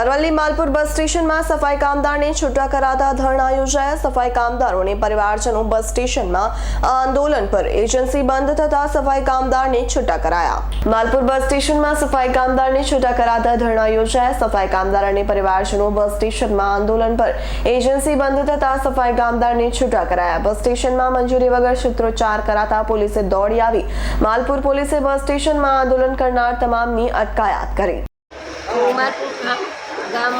અરવલ્લી માલપુર બસ સ્ટેશનમાં સફાઈ કામદારને છૂટા કરાતા ધરણા યોજાયા. સફાઈ કામદારોને પરિવારજનો બસ સ્ટેશનમાં આંદોલન પર એજન્સી બંધ થતા સફાઈ કામદારને છૂટા કરાયા. માલપુર બસ સ્ટેશનમાં સફાઈ કામદારને છૂટા કરાતા ધરણા યોજાયા. સફાઈ કામદાર અને પરિવારજનો બસ સ્ટેશનમાં આંદોલન પર એજન્સી બંધ થતા સફાઈ કામદારને છૂટા કરાયા. બસ સ્ટેશનમાં મંજૂરી વગર સૂત્રોચ્ચાર કરાતા પોલીસે દોડી આવી. માલપુર પોલીસે બસ સ્ટેશનમાં આંદોલન કરનાર તમામની અટકાયત કરી. હું માલપુર ગામ ગામ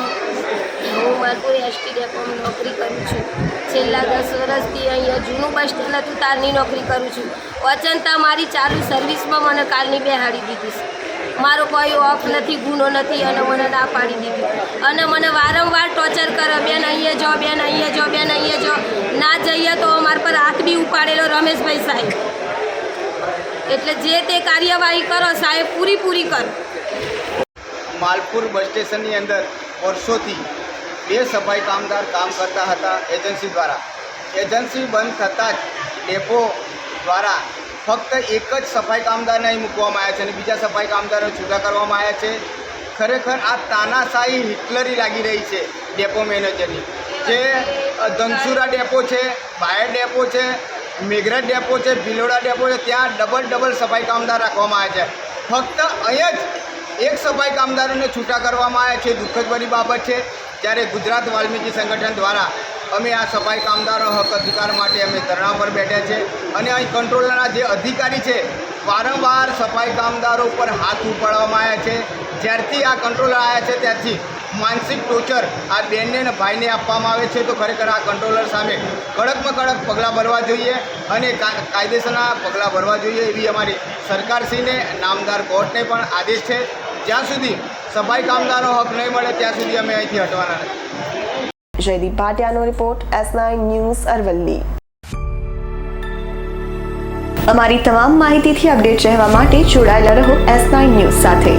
હું માલપુર એસટી ડેપોમાં નોકરી કરું છું. છેલ્લા દસ વર્ષથી અહીંયા જૂનું બસ સ્ટેન્ડ હતું તારની નોકરી કરું છું. અચંતા મારી ચાલુ સર્વિસમાં મને કાલની બેહાડી દીધી છે. મારો કોઈ ઓફ નથી, ગુનો નથી, અને મને ના પાડી દીધી. અને મને વારંવાર ટોર્ચર કરે, બેન, અહીંયા જો, બેન, અહીંયા જો, બેન, અહીંયા જો. ના જઈએ તો અમારા પર હાથ બી ઉપાડેલો રમેશભાઈ સાહેબ. એટલે જે તે કાર્યવાહી કરો, સાહેબ પૂરી પૂરી કરો. માલપુર બસ સ્ટેશનની અંદર વર્ષોથી બે સફાઈ કામદાર કામ કરતા હતા એજન્સી દ્વારા. એજન્સી બંધ થતાં જ ડેપો દ્વારા ફક્ત એક જ સફાઈ કામદારને અહીં મૂકવામાં આવ્યા છે અને બીજા સફાઈ કામદારો છૂટા કરવામાં આવ્યા છે. ખરેખર આ તાનાશાહી હિટલરી લાગી રહી છે ડેપો મેનેજરની. જે ધનસુરા ડેપો છે બાયર ડેપો છે, મેઘરજ ડેપો છે, ભિલોડા ડેપો છે, ત્યાં ડબલ ડબલ સફાઈ કામદાર રાખવામાં આવ્યા છે. ફક્ત અહીંયા જ એક સફાઈ કામદારોને છૂટા કરવામાં આવ્યા છે, દુઃખદભરી બાબત છે. ત્યારે ગુજરાત વાલ્મીકી સંગઠન દ્વારા અમે આ સફાઈ કામદારો હક અધિકાર માટે અમે ધરણા પર બેઠા છે અને અહીં કંટ્રોલરના જે અધિકારી છે, વારંવાર સફાઈ કામદારો ઉપર હાથ ઉપાડવામાં આવ્યા છે. જ્યારથી આ કંટ્રોલર આવ્યા છે, ત્યારથી માનસિક ટોર્ચર આ બેનને અને ભાઈને આપવામાં આવે છે. તો ખરેખર આ કંટ્રોલર સામે કડકમાં કડક પગલાં ભરવા જોઈએ અને કાયદેસરના પગલાં ભરવા જોઈએ એવી અમારી સરકારશ્રીને, નામદાર કોર્ટને પણ આદેશ છે. જ્યાં સુધી સફાઈ કામદારો હક નહીં મળે, ત્યાં સુધી અમે અહીંથી હટવાના જયદીપ ભાટિયાનો રિપોર્ટ એસ ન્યૂઝ અરવલ્લી. અમારી તમામ માહિતીથી અપડેટ રહેવા માટે જોડાયેલા રહો એસ ન્યૂઝ સાથે.